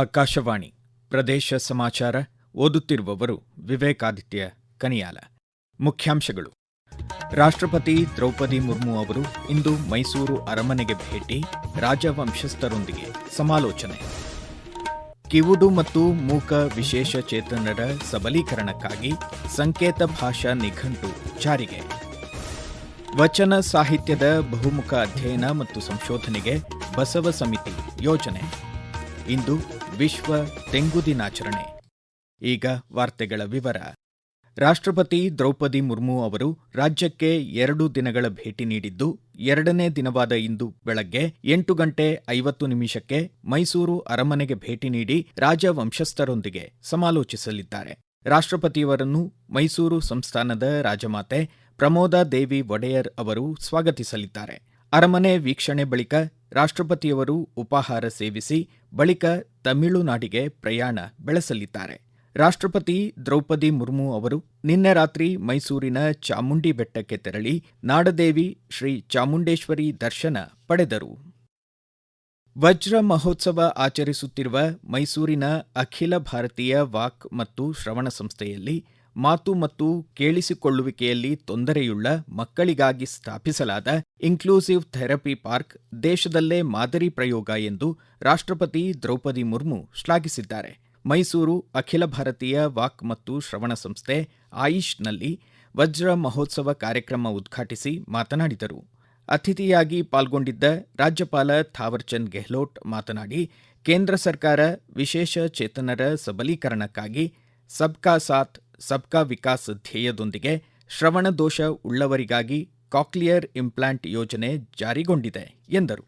ಆಕಾಶವಾಣಿ ಪ್ರದೇಶ ಸಮಾಚಾರ ಓದುತ್ತಿರುವವರು ವಿವೇಕಾದಿತ್ಯ ಕನಿಯಾಲ. ಮುಖ್ಯಾಂಶಗಳು. ರಾಷ್ಟ್ರಪತಿ ದ್ರೌಪದಿ ಮುರ್ಮು ಅವರು ಇಂದು ಮೈಸೂರು ಅರಮನೆಗೆ ಭೇಟಿ, ರಾಜವಂಶಸ್ಥರೊಂದಿಗೆ ಸಮಾಲೋಚನೆ. ಕಿವುಡು ಮತ್ತು ಮೂಕ ವಿಶೇಷ ಚೇತನರ ಸಬಲೀಕರಣಕ್ಕಾಗಿ ಸಂಕೇತ ಭಾಷಾ ನಿಘಂಟು ಜಾರಿಗೆ. ವಚನ ಸಾಹಿತ್ಯದ ಬಹುಮುಖ ಅಧ್ಯಯನ ಮತ್ತು ಸಂಶೋಧನೆಗೆ ಬಸವ ಸಮಿತಿ ಯೋಜನೆ. ಇಂದು ವಿಶ್ವ ತೆಂಗು ದಿನಾಚರಣೆ. ಈಗ ವಾರ್ತೆಗಳ ವಿವರ. ರಾಷ್ಟ್ರಪತಿ ದ್ರೌಪದಿ ಮುರ್ಮು ಅವರು ರಾಜ್ಯಕ್ಕೆ ಎರಡು ದಿನಗಳ ಭೇಟಿ ನೀಡಿದ್ದು, ಎರಡನೇ ದಿನವಾದ ಇಂದು ಬೆಳಗ್ಗೆ ಎಂಟು ಗಂಟೆ ಐವತ್ತು ನಿಮಿಷಕ್ಕೆ ಮೈಸೂರು ಅರಮನೆಗೆ ಭೇಟಿ ನೀಡಿ ರಾಜವಂಶಸ್ಥರೊಂದಿಗೆ ಸಮಾಲೋಚಿಸಲಿದ್ದಾರೆ. ರಾಷ್ಟ್ರಪತಿಯವರನ್ನು ಮೈಸೂರು ಸಂಸ್ಥಾನದ ರಾಜಮಾತೆ ಪ್ರಮೋದಾ ದೇವಿ ಒಡೆಯರ್ ಅವರು ಸ್ವಾಗತಿಸಲಿದ್ದಾರೆ. ಅರಮನೆ ವೀಕ್ಷಣೆ ಬಳಿಕ ರಾಷ್ಟ್ರಪತಿಯವರು ಉಪಾಹಾರ ಸೇವಿಸಿ ಬಳಿಕ ತಮಿಳುನಾಡಿಗೆ ಪ್ರಯಾಣ ಬೆಳೆಸಲಿದ್ದಾರೆ. ರಾಷ್ಟ್ರಪತಿ ದ್ರೌಪದಿ ಮುರ್ಮು ಅವರು ನಿನ್ನೆ ರಾತ್ರಿ ಮೈಸೂರಿನ ಚಾಮುಂಡಿ ಬೆಟ್ಟಕ್ಕೆ ತೆರಳಿ ನಾಡದೇವಿ ಶ್ರೀ ಚಾಮುಂಡೇಶ್ವರಿ ದರ್ಶನ ಪಡೆದರು. ವಜ್ರ ಮಹೋತ್ಸವ ಆಚರಿಸುತ್ತಿರುವ ಮೈಸೂರಿನ ಅಖಿಲ ಭಾರತೀಯ ವಾಕ್ ಮತ್ತು ಶ್ರವಣ ಸಂಸ್ಥೆಯಲ್ಲಿ ಮಾತು ಮತ್ತು ಕೇಳಿಸಿಕೊಳ್ಳುವಿಕೆಯಲ್ಲಿ ತೊಂದರೆಯುಳ್ಳ ಮಕ್ಕಳಿಗಾಗಿ ಸ್ಥಾಪಿಸಲಾದ ಇನ್ಕ್ಲೂಸಿವ್ ಥೆರಪಿ ಪಾರ್ಕ್ ದೇಶದಲ್ಲೇ ಮಾದರಿ ಪ್ರಯೋಗ ಎಂದು ರಾಷ್ಟ್ರಪತಿ ದ್ರೌಪದಿ ಮುರ್ಮು ಶ್ಲಾಘಿಸಿದ್ದಾರೆ. ಮೈಸೂರು ಅಖಿಲ ಭಾರತೀಯ ವಾಕ್ ಮತ್ತು ಶ್ರವಣ ಸಂಸ್ಥೆ ಆಯಿಷ್ನಲ್ಲಿ ವಜ್ರ ಮಹೋತ್ಸವ ಕಾರ್ಯಕ್ರಮ ಉದ್ಘಾಟಿಸಿ ಮಾತನಾಡಿದರು. ಅತಿಥಿಯಾಗಿ ಪಾಲ್ಗೊಂಡಿದ್ದ ರಾಜ್ಯಪಾಲ ಥಾವರ್ಚಂದ್ ಗೆಹ್ಲೋಟ್ ಮಾತನಾಡಿ, ಕೇಂದ್ರ ಸರ್ಕಾರ ವಿಶೇಷ ಚೇತನರ ಸಬಲೀಕರಣಕ್ಕಾಗಿ ಸಬ್ಕಾ ಸಾಥ್ ಸಬ್ಕಾ ವಿಕಾಸ್ ಧ್ಯೇಯದೊಂದಿಗೆ ಶ್ರವಣದೋಷ ಉಳ್ಳವರಿಗಾಗಿ ಕಾಕ್ಲಿಯರ್ ಇಂಪ್ಲಾಂಟ್ ಯೋಜನೆ ಜಾರಿಗೊಂಡಿದೆ, ಎಂದರು.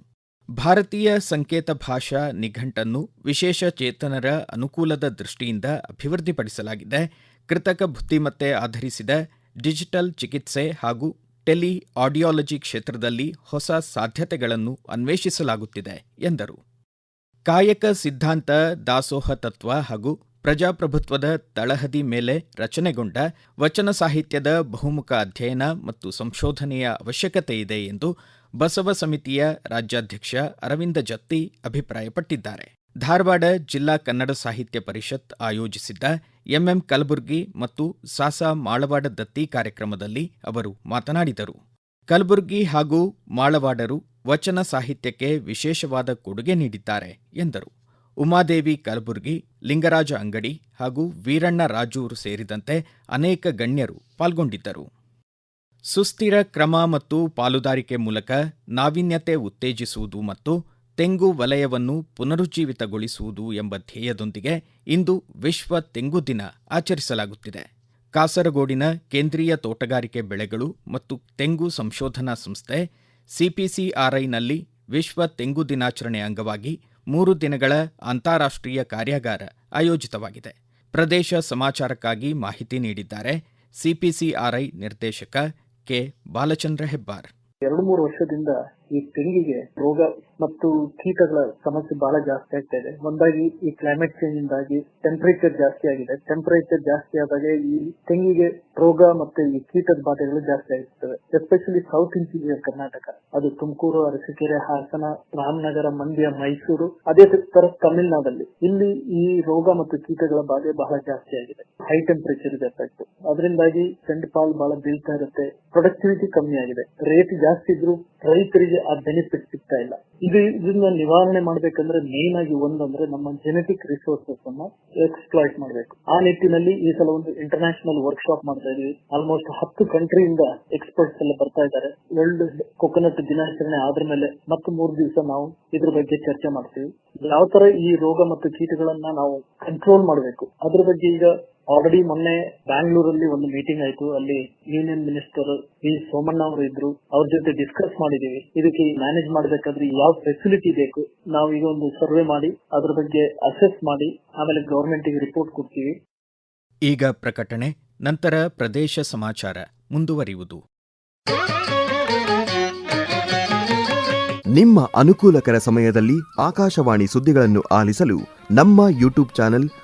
ಭಾರತೀಯ ಸಂಕೇತ ಭಾಷಾ ನಿಘಂಟನ್ನು ವಿಶೇಷ ಚೇತನರ ಅನುಕೂಲದ ದೃಷ್ಟಿಯಿಂದ ಅಭಿವೃದ್ಧಿಪಡಿಸಲಾಗಿದೆ. ಕೃತಕ ಬುದ್ಧಿಮತ್ತೆ ಆಧರಿಸಿದ ಡಿಜಿಟಲ್ ಚಿಕಿತ್ಸೆ ಹಾಗೂ ಟೆಲಿ ಆಡಿಯಾಲಜಿ ಕ್ಷೇತ್ರದಲ್ಲಿ ಹೊಸ ಸಾಧ್ಯತೆಗಳನ್ನು ಅನ್ವೇಷಿಸಲಾಗುತ್ತಿದೆ, ಎಂದರು. ಕಾಯಕ ಸಿದ್ಧಾಂತ ದಾಸೋಹ ತತ್ವ ಹಾಗೂ ಪ್ರಜಾಪ್ರಭುತ್ವದ ತಳಹದಿ ಮೇಲೆ ರಚನೆಗೊಂಡ ವಚನ ಸಾಹಿತ್ಯದ ಬಹುಮುಖ ಅಧ್ಯಯನ ಮತ್ತು ಸಂಶೋಧನೆಯ ಅವಶ್ಯಕತೆ ಇದೆ ಎಂದು ಬಸವ ಸಮಿತಿಯ ರಾಜ್ಯಾಧ್ಯಕ್ಷ ಅರವಿಂದ ಜತ್ತಿ ಅಭಿಪ್ರಾಯಪಟ್ಟಿದ್ದಾರೆ. ಧಾರವಾಡ ಜಿಲ್ಲಾ ಕನ್ನಡ ಸಾಹಿತ್ಯ ಪರಿಷತ್ ಆಯೋಜಿಸಿದ್ದ ಎಂಎಂ ಕಲಬುರ್ಗಿ ಮತ್ತು ಸಾಸಾ ಮಾಳವಾಡ ದತ್ತಿ ಕಾರ್ಯಕ್ರಮದಲ್ಲಿ ಅವರು ಮಾತನಾಡಿದರು. ಕಲಬುರ್ಗಿ ಹಾಗೂ ಮಾಳವಾಡರು ವಚನ ಸಾಹಿತ್ಯಕ್ಕೆ ವಿಶೇಷವಾದ ಕೊಡುಗೆ ನೀಡಿದ್ದಾರೆ ಎಂದರು. ಉಮಾದೇವಿ ಕಲಬುರ್ಗಿ, ಲಿಂಗರಾಜ ಅಂಗಡಿ ಹಾಗೂ ವೀರಣ್ಣ ರಾಜೂರು ಸೇರಿದಂತೆ ಅನೇಕ ಗಣ್ಯರು ಪಾಲ್ಗೊಂಡಿದ್ದರು. ಸುಸ್ಥಿರ ಕ್ರಮ ಮತ್ತು ಪಾಲುದಾರಿಕೆ ಮೂಲಕ ನಾವೀನ್ಯತೆ ಉತ್ತೇಜಿಸುವುದು ಮತ್ತು ತೆಂಗು ವಲಯವನ್ನು ಪುನರುಜ್ಜೀವಿತಗೊಳಿಸುವುದು ಎಂಬ ಧ್ಯೇಯದೊಂದಿಗೆ ಇಂದು ವಿಶ್ವ ತೆಂಗು ದಿನ ಆಚರಿಸಲಾಗುತ್ತಿದೆ. ಕಾಸರಗೋಡಿನ ಕೇಂದ್ರೀಯ ತೋಟಗಾರಿಕೆ ಬೆಳೆಗಳು ಮತ್ತು ತೆಂಗು ಸಂಶೋಧನಾ ಸಂಸ್ಥೆ ಸಿಪಿಸಿಆರ್ಐನಲ್ಲಿ ವಿಶ್ವ ತೆಂಗು ದಿನಾಚರಣೆ ಅಂಗವಾಗಿ ಮೂರು ದಿನಗಳ ಅಂತಾರಾಷ್ಟ್ರೀಯ ಕಾರ್ಯಾಗಾರ ಆಯೋಜಿತವಾಗಿದೆ. ಪ್ರದೇಶ ಸಮಾಚಾರಕ್ಕಾಗಿ ಮಾಹಿತಿ ನೀಡಿದ್ದಾರೆ ಸಿಪಿಸಿಆರ್ಐ ನಿರ್ದೇಶಕ ಕೆ. ಬಾಲಚಂದ್ರ ಹೆಬ್ಬಾರ್. ಎರಡು ಮೂರು ವರ್ಷದಿಂದ ಈ ತೆಂಗಿಗೆ ರೋಗ ಮತ್ತು ಕೀಟಗಳ ಸಮಸ್ಯೆ ಬಹಳ ಜಾಸ್ತಿ ಆಗ್ತಾ ಇದೆ. ಒಂದಾಗಿ ಈ ಕ್ಲೈಮೇಟ್ ಚೇಂಜ್ ಇಂದಾಗಿ ಟೆಂಪರೇಚರ್ ಜಾಸ್ತಿ ಆಗಿದೆ. ಟೆಂಪರೇಚರ್ ಜಾಸ್ತಿ ಆದಾಗ ಈ ತೆಂಗಿಗೆ ರೋಗ ಮತ್ತೆ ಈ ಕೀಟದ ಬಾಧೆಗಳು ಜಾಸ್ತಿ ಆಗುತ್ತವೆ ಎಸ್ಪೆಷಲಿ ಸೌತ್ ಇಂಟೀರಿಯರ್ ಕರ್ನಾಟಕ ಅದು ತುಮಕೂರು, ಅರಸೀಕೆರೆ, ಹಾಸನ, ರಾಮನಗರ, ಮಂಡ್ಯ, ಮೈಸೂರು, ಅದೇ ತರ ತಮಿಳುನಾಡಲ್ಲಿ ಇಲ್ಲಿ ಈ ರೋಗ ಮತ್ತು ಕೀಟಗಳ ಬಾಧೆ ಬಹಳ ಜಾಸ್ತಿ ಆಗಿದೆ. ಹೈ ಟೆಂಪರೇಚರ್ ಎಫೆಕ್ಟ್ ಅದರಿಂದಾಗಿ ಪಾಲ್ ಬಹಳ ಬೀಳ್ತಾ ಇರುತ್ತೆ. ಪ್ರೊಡಕ್ಟಿವಿಟಿ ಕಮ್ಮಿ ಆಗಿದೆ. ರೇಟ್ ಜಾಸ್ತಿ ಇದ್ರು ರೈತರಿಗೆ ಆ ಬೆನಿಫಿಟ್ ಸಿಗ್ತಾ ಇಲ್ಲ. ಇದು ಇದನ್ನ ನಿವಾರಣೆ ಮಾಡ್ಬೇಕಂದ್ರೆ ಮೇನ್ ಆಗಿ ಒಂದಂದ್ರೆ ನಮ್ಮ ಜೆನೆಟಿಕ್ ರಿಸೋರ್ಸಸ್ ಅನ್ನ ಎಕ್ಸ್ಪ್ಲಾಯ್ಟ್ ಮಾಡಬೇಕು. ಆ ನಿಟ್ಟಿನಲ್ಲಿ ಈ ಸಲ ಒಂದು ಇಂಟರ್ನ್ಯಾಷನಲ್ ವರ್ಕ್ಶಾಪ್ ಮಾಡ್ತಾ ಇದೀವಿ. ಆಲ್ಮೋಸ್ಟ್ ಹತ್ತು ಕಂಟ್ರಿಯಿಂದ ಎಕ್ಸ್ಪರ್ಟ್ಸ್ ಎಲ್ಲ ಬರ್ತಾ ಇದ್ದಾರೆ. ವರ್ಲ್ಡ್ ಕೊಕೊನಟ್ ದಿನಾಚರಣೆ ಆದ್ರ ಮೇಲೆ ಮತ್ತೆ ಮೂರು ದಿವಸ ನಾವು ಇದ್ರ ಬಗ್ಗೆ ಚರ್ಚೆ ಮಾಡ್ತೀವಿ. ಯಾವ ತರ ಈ ರೋಗ ಮತ್ತು ಕೀಟಗಳನ್ನ ನಾವು ಕಂಟ್ರೋಲ್ ಮಾಡಬೇಕು. ಅದ್ರ ಬಗ್ಗೆ ಈಗ ಆಲ್ರೆಡಿ ಮೊನ್ನೆ ಬ್ಯಾಂಗ್ಳೂರಲ್ಲಿ ಒಂದು ಮೀಟಿಂಗ್ ಆಯ್ತು. ಅಲ್ಲಿ ಯೂನಿಯನ್ ಮಿನಿಸ್ಟರ್ ವಿ ಸೋಮಣ್ಣ ಅವರು ಇದ್ರು. ಅವ್ರ ಜೊತೆ ಡಿಸ್ಕಸ್ ಮಾಡಿದೀವಿ. ಇದಕ್ಕೆ ಮ್ಯಾನೇಜ್ ಮಾಡಬೇಕಾದ್ರೆ ಯಾವ ಫೆಸಿಲಿಟಿ ಬೇಕು? ನಾವು ಈಗ ಒಂದು ಸರ್ವೆ ಮಾಡಿ ಅದ್ರ ಬಗ್ಗೆ ಅಸೆಸ್ ಮಾಡಿ ಆಮೇಲೆ ಗವರ್ಮೆಂಟ್ಗೆ ರಿಪೋರ್ಟ್ ಕೊಡ್ತೀವಿ. ಈಗ ಪ್ರಕಟಣೆ ನಂತರ ಪ್ರದೇಶ ಸಮಾಚಾರ. ಮುಂದುವರಿಯುವುದು. ನಿಮ್ಮ ಅನುಕೂಲಕರ ಸಮಯದಲ್ಲಿ ಆಕಾಶವಾಣಿ ಸುದ್ದಿಗಳನ್ನು ಆಲಿಸಲು ನಮ್ಮ ಯೂಟ್ಯೂಬ್ ಚಾನೆಲ್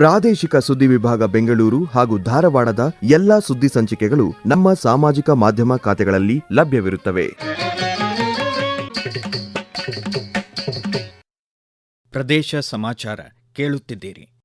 ಪ್ರಾದೇಶಿಕ ಸುದ್ದಿ ವಿಭಾಗ ಬೆಂಗಳೂರು ಹಾಗೂ ಧಾರವಾಡದ ಎಲ್ಲಾ ಸುದ್ದಿ ಸಂಚಿಕೆಗಳು ನಮ್ಮ ಸಾಮಾಜಿಕ ಮಾಧ್ಯಮ ಖಾತೆಗಳಲ್ಲಿ ಲಭ್ಯವಿರುತ್ತವೆ. ಪ್ರದೇಶ ಸಮಾಚಾರ ಕೇಳುತ್ತಿದ್ದೀರಿ.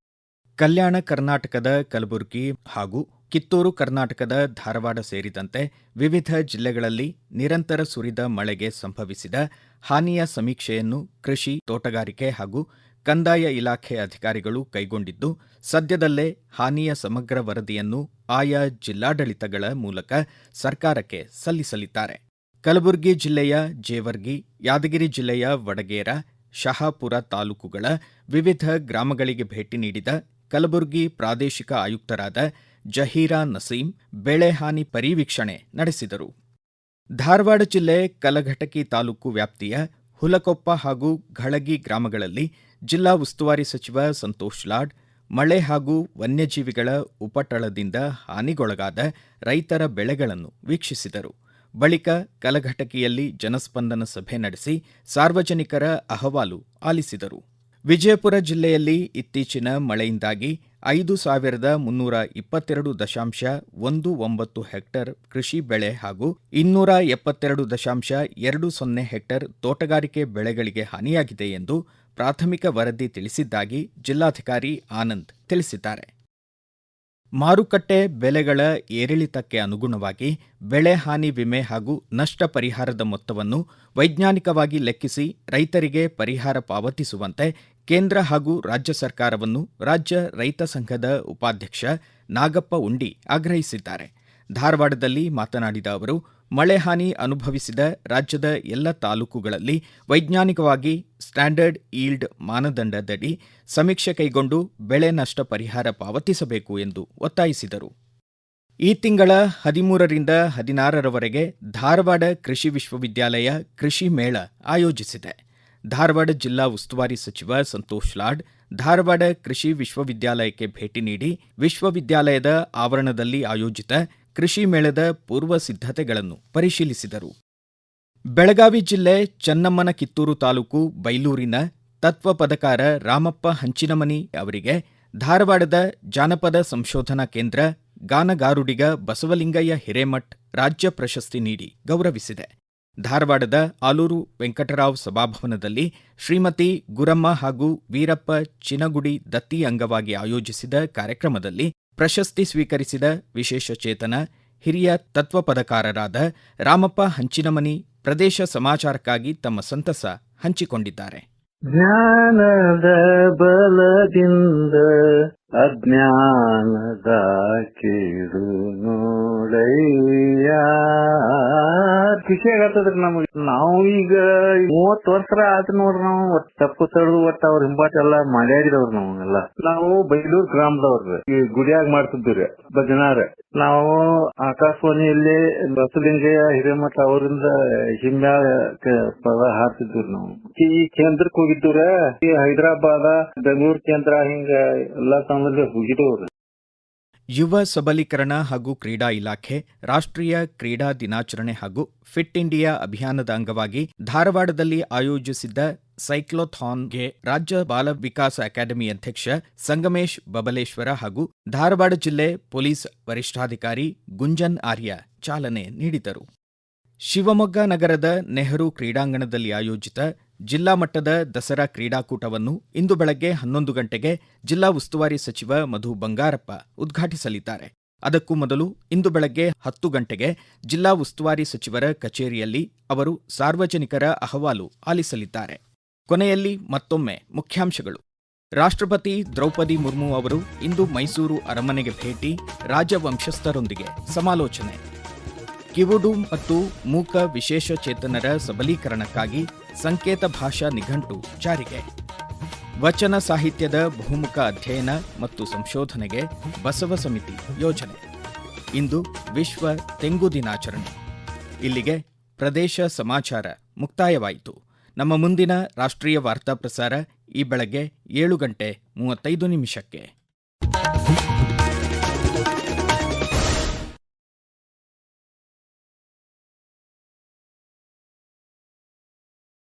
ಕಲ್ಯಾಣ ಕರ್ನಾಟಕದ ಕಲಬುರಗಿ ಹಾಗೂ ಕಿತ್ತೂರು, ಕರ್ನಾಟಕದ ಧಾರವಾಡ ಸೇರಿದಂತೆ ವಿವಿಧ ಜಿಲ್ಲೆಗಳಲ್ಲಿ ನಿರಂತರ ಸುರಿದ ಮಳೆಗೆ ಸಂಭವಿಸಿದ ಹಾನಿಯ ಸಮೀಕ್ಷೆಯನ್ನು ಕೃಷಿ, ತೋಟಗಾರಿಕೆ ಹಾಗೂ ಕಂದಾಯ ಇಲಾಖೆ ಅಧಿಕಾರಿಗಳು ಕೈಗೊಂಡಿದ್ದು, ಸದ್ಯದಲ್ಲೇ ಹಾನಿಯ ಸಮಗ್ರ ವರದಿಯನ್ನು ಆಯಾ ಜಿಲ್ಲಾಡಳಿತಗಳ ಮೂಲಕ ಸರ್ಕಾರಕ್ಕೆ ಸಲ್ಲಿಸಲಿದ್ದಾರೆ. ಕಲಬುರಗಿ ಜಿಲ್ಲೆಯ ಜೇವರ್ಗಿ, ಯಾದಗಿರಿ ಜಿಲ್ಲೆಯ ವಡಗೇರ, ಶಹಾಪುರ ತಾಲೂಕುಗಳ ವಿವಿಧ ಗ್ರಾಮಗಳಿಗೆ ಭೇಟಿ ನೀಡಿದ ಕಲಬುರಗಿ ಪ್ರಾದೇಶಿಕ ಆಯುಕ್ತರಾದ ಜಹೀರಾ ನಸೀಂ ಬೆಳೆ ಹಾನಿ ಪರಿವೀಕ್ಷಣೆ ನಡೆಸಿದರು. ಧಾರವಾಡ ಜಿಲ್ಲೆ ಕಲಘಟಕಿ ತಾಲೂಕು ವ್ಯಾಪ್ತಿಯ ಹುಲಕೊಪ್ಪ ಹಾಗೂ ಘಳಗಿ ಗ್ರಾಮಗಳಲ್ಲಿ ಜಿಲ್ಲಾ ಉಸ್ತುವಾರಿ ಸಚಿವ ಸಂತೋಷ್ ಲಾಡ್, ಮಳೆ ಹಾಗೂ ವನ್ಯಜೀವಿಗಳ ಉಪಟಳದಿಂದ ಹಾನಿಗೊಳಗಾದ ರೈತರ ಬೆಳೆಗಳನ್ನು ವೀಕ್ಷಿಸಿದರು. ಬಳಿಕ ಕಲಘಟಕಿಯಲ್ಲಿ ಜನಸ್ಪಂದನ ಸಭೆ ನಡೆಸಿ ಸಾರ್ವಜನಿಕರ ಅಹವಾಲು ಆಲಿಸಿದರು. ವಿಜಯಪುರ ಜಿಲ್ಲೆಯಲ್ಲಿ ಇತ್ತೀಚಿನ ಮಳೆಯಿಂದಾಗಿ ಐದು ಸಾವಿರದ ಮುನ್ನೂರ ಇಪ್ಪತ್ತೆರಡು ದಶಾಂಶ ಒಂದು ಒಂಬತ್ತು ಹೆಕ್ಟರ್ ಕೃಷಿ ಬೆಳೆ ಹಾಗೂ ಇನ್ನೂರ ಎಪ್ಪತ್ತೆರಡು ದಶಾಂಶ ಎರಡು ಸೊನ್ನೆ ಹೆಕ್ಟರ್ ತೋಟಗಾರಿಕೆ ಬೆಳೆಗಳಿಗೆ ಹಾನಿಯಾಗಿದೆ ಎಂದು ಪ್ರಾಥಮಿಕ ವರದಿ ತಿಳಿಸಿದ್ದಾಗಿ ಜಿಲ್ಲಾಧಿಕಾರಿ ಆನಂದ್ ತಿಳಿಸಿದ್ದಾರೆ. ಮಾರುಕಟ್ಟೆ ಬೆಲೆಗಳ ಏರಿಳಿತಕ್ಕೆ ಅನುಗುಣವಾಗಿ ಬೆಳೆ ಹಾನಿ ವಿಮೆ ಹಾಗೂ ನಷ್ಟ ಪರಿಹಾರದ ಮೊತ್ತವನ್ನು ವೈಜ್ಞಾನಿಕವಾಗಿ ಲೆಕ್ಕಿಸಿ ರೈತರಿಗೆ ಪರಿಹಾರ ಪಾವತಿಸುವಂತೆ ಕೇಂದ್ರ ಹಾಗೂ ರಾಜ್ಯ ಸರ್ಕಾರವನ್ನು ರಾಜ್ಯ ರೈತ ಸಂಘದ ಉಪಾಧ್ಯಕ್ಷ ನಾಗಪ್ಪ ಉಂಡಿ ಆಗ್ರಹಿಸಿದ್ದಾರೆ. ಧಾರವಾಡದಲ್ಲಿ ಮಾತನಾಡಿದ ಅವರು, ಮಳೆ ಹಾನಿ ಅನುಭವಿಸಿದ ರಾಜ್ಯದ ಎಲ್ಲ ತಾಲೂಕುಗಳಲ್ಲಿ ವೈಜ್ಞಾನಿಕವಾಗಿ ಸ್ಟ್ಯಾಂಡರ್ಡ್ ಈಲ್ಡ್ ಮಾನದಂಡದಡಿ ಸಮೀಕ್ಷೆ ಕೈಗೊಂಡು ಬೆಳೆ ನಷ್ಟ ಪರಿಹಾರ ಪಾವತಿಸಬೇಕು ಎಂದು ಒತ್ತಾಯಿಸಿದರು. ಈ ತಿಂಗಳ ಹದಿಮೂರರಿಂದ ಹದಿನಾರರವರೆಗೆ ಧಾರವಾಡ ಕೃಷಿ ವಿಶ್ವವಿದ್ಯಾಲಯ ಕೃಷಿ ಮೇಳ ಆಯೋಜಿಸಿದೆ. ಧಾರವಾಡ ಜಿಲ್ಲಾ ಉಸ್ತುವಾರಿ ಸಚಿವ ಸಂತೋಷ್ ಲಾಡ್, ಧಾರವಾಡ ಕೃಷಿ ವಿಶ್ವವಿದ್ಯಾಲಯಕ್ಕೆ ಭೇಟಿ ನೀಡಿ ವಿಶ್ವವಿದ್ಯಾಲಯದ ಆವರಣದಲ್ಲಿ ಆಯೋಜಿತ ಕೃಷಿ ಮೇಳದ ಪೂರ್ವ ಸಿದ್ಧತೆಗಳನ್ನು ಪರಿಶೀಲಿಸಿದರು. ಬೆಳಗಾವಿ ಜಿಲ್ಲೆ ಚನ್ನಮ್ಮನ ಕಿತ್ತೂರು ತಾಲೂಕು ಬೈಲೂರಿನ ತತ್ವ ಪದಕಾರ ರಾಮಪ್ಪ ಹಂಚಿನಮನಿ ಅವರಿಗೆ ಧಾರವಾಡದ ಜಾನಪದ ಸಂಶೋಧನಾ ಕೇಂದ್ರ, ಗಾನಗಾರುಡಿಗ ಬಸವಲಿಂಗಯ್ಯ ಹಿರೇಮಠ್ ರಾಜ್ಯ ಪ್ರಶಸ್ತಿ ನೀಡಿ ಗೌರವಿಸಿದೆ. ಧಾರವಾಡದ ಆಲೂರು ವೆಂಕಟರಾವ್ ಸಭಾಭವನದಲ್ಲಿ ಶ್ರೀಮತಿ ಗುರಮ್ಮ ಹಾಗೂ ವೀರಪ್ಪ ಚಿನಗುಡಿ ದತ್ತಿ ಅಂಗವಾಗಿ ಆಯೋಜಿಸಿದ ಕಾರ್ಯಕ್ರಮದಲ್ಲಿ ಪ್ರಶಸ್ತಿ ಸ್ವೀಕರಿಸಿದ ವಿಶೇಷ ಚೇತನ, ಹಿರಿಯ ತತ್ವಪದಕಾರರಾದ ರಾಮಪ್ಪ ಹಂಚಿನಮನಿ ಪ್ರದೇಶ ಸಮಾಚಾರಕ್ಕಾಗಿ ತಮ್ಮ ಸಂತಸ ಹಂಚಿಕೊಂಡಿದ್ದಾರೆ. ಜ್ಞಾನದ ಅಜ್ಞಾನದ ಕೇಳು ನೋಡಯ್ಯ. ಖುಷಿ ಆಗತ್ತದ್ರಿ ನಮಗೆ. ನಾವು ಈಗ ಮೂವತ್ ವರ್ಷ ಆತ ನೋಡ್ರಿ ನಾವು. ಒಟ್ ತಪ್ಪು ತಡೆದು ಒಟ್ಟ ಅವ್ರ ಹಿಂಬಾಟ ಎಲ್ಲಾ ಮಾಡ್ಯಾಡಿದವ್ರು ನಾವೆಲ್ಲ ನಾವು ಬೈಲೂರ್ ಗ್ರಾಮದವ್ರ ಈ ಗುಡಿಯಾಗ ಮಾಡ್ತಿದ್ವಿ ಭಜನಾರ ನಾವು ಆಕಾಶವಾಣಿಯಲ್ಲಿ ಬಸಲಿಂಗಯ್ಯ ಹಿರೇಮಠ ಅವರಿಂದ ಹಿಂಬ್ಯಾಗ ಪದ ಹಾಡ್ತಿದ್ವಿ ನಾವು. ಈ ಕೇಂದ್ರಕ್ಕೆ ಹೋಗಿದ್ದೀರ ಈ ಹೈದರಾಬಾದ ಬೆಂಗಳೂರು ಕೇಂದ್ರ ಹಿಂಗ ಎಲ್ಲಾ ಯುವ ಸಬಲೀಕರಣ ಹಾಗೂ ಕ್ರೀಡಾ ಇಲಾಖೆ, ರಾಷ್ಟ್ರೀಯ ಕ್ರೀಡಾ ದಿನಾಚರಣೆ ಹಾಗೂ ಫಿಟ್ ಇಂಡಿಯಾ ಅಭಿಯಾನದ ಅಂಗವಾಗಿ ಧಾರವಾಡದಲ್ಲಿ ಆಯೋಜಿಸಿದ್ದ ಸೈಕ್ಲೋಥಾನ್ಗೆ ರಾಜ್ಯ ಬಾಲ ವಿಕಾಸ ಅಕಾಡೆಮಿ ಅಧ್ಯಕ್ಷ ಸಂಗಮೇಶ್ ಬಬಲೇಶ್ವರ ಹಾಗೂ ಧಾರವಾಡ ಜಿಲ್ಲೆ ಪೊಲೀಸ್ ವರಿಷ್ಠಾಧಿಕಾರಿ ಗುಂಜನ್ ಆರ್ಯ ಚಾಲನೆ ನೀಡಿದರು. ಶಿವಮೊಗ್ಗ ನಗರದ ನೆಹರು ಕ್ರೀಡಾಂಗಣದಲ್ಲಿ ಆಯೋಜಿತ ಜಿಲ್ಲಾ ಮಟ್ಟದ ದಸರಾ ಕ್ರೀಡಾಕೂಟವನ್ನು ಇಂದು ಬೆಳಗ್ಗೆ ಹನ್ನೊಂದು ಗಂಟೆಗೆ ಜಿಲ್ಲಾ ಉಸ್ತುವಾರಿ ಸಚಿವ ಮಧು ಬಂಗಾರಪ್ಪ ಉದ್ಘಾಟಿಸಲಿದ್ದಾರೆ. ಅದಕ್ಕೂ ಮೊದಲು ಇಂದು ಬೆಳಗ್ಗೆ ಹತ್ತು ಗಂಟೆಗೆ ಜಿಲ್ಲಾ ಉಸ್ತುವಾರಿ ಸಚಿವರ ಕಚೇರಿಯಲ್ಲಿ ಅವರು ಸಾರ್ವಜನಿಕರ ಅಹವಾಲು ಆಲಿಸಲಿದ್ದಾರೆ. ಕೊನೆಯಲ್ಲಿ ಮತ್ತೊಮ್ಮೆ ಮುಖ್ಯಾಂಶಗಳು. ರಾಷ್ಟ್ರಪತಿ ದ್ರೌಪದಿ ಮುರ್ಮು ಅವರು ಇಂದು ಮೈಸೂರು ಅರಮನೆಗೆ ಭೇಟಿ, ರಾಜವಂಶಸ್ಥರೊಂದಿಗೆ ಸಮಾಲೋಚನೆ. ಕಿವುಡು ಮತ್ತು ಮೂಕ ವಿಶೇಷ ಚೇತನರ ಸಬಲೀಕರಣಕ್ಕಾಗಿ ಸಂಕೇತ ಭಾಷಾ ನಿಘಂಟು ಜಾರಿಗೆ. ವಚನ ಸಾಹಿತ್ಯದ ಬಹುಮುಖ ಅಧ್ಯಯನ ಮತ್ತು ಸಂಶೋಧನೆಗೆ ಬಸವ ಸಮಿತಿ ಯೋಜನೆ. ಇಂದು ವಿಶ್ವ ತೆಂಗು ದಿನಾಚರಣೆ. ಇಲ್ಲಿಗೆ ಪ್ರದೇಶ ಸಮಾಚಾರ ಮುಕ್ತಾಯವಾಯಿತು. ನಮ್ಮ ಮುಂದಿನ ರಾಷ್ಟ್ರೀಯ ವಾರ್ತಾ ಪ್ರಸಾರ ಈ ಬೆಳಗ್ಗೆ ಏಳು ಗಂಟೆ ಮೂವತ್ತೈದು ನಿಮಿಷಕ್ಕೆ.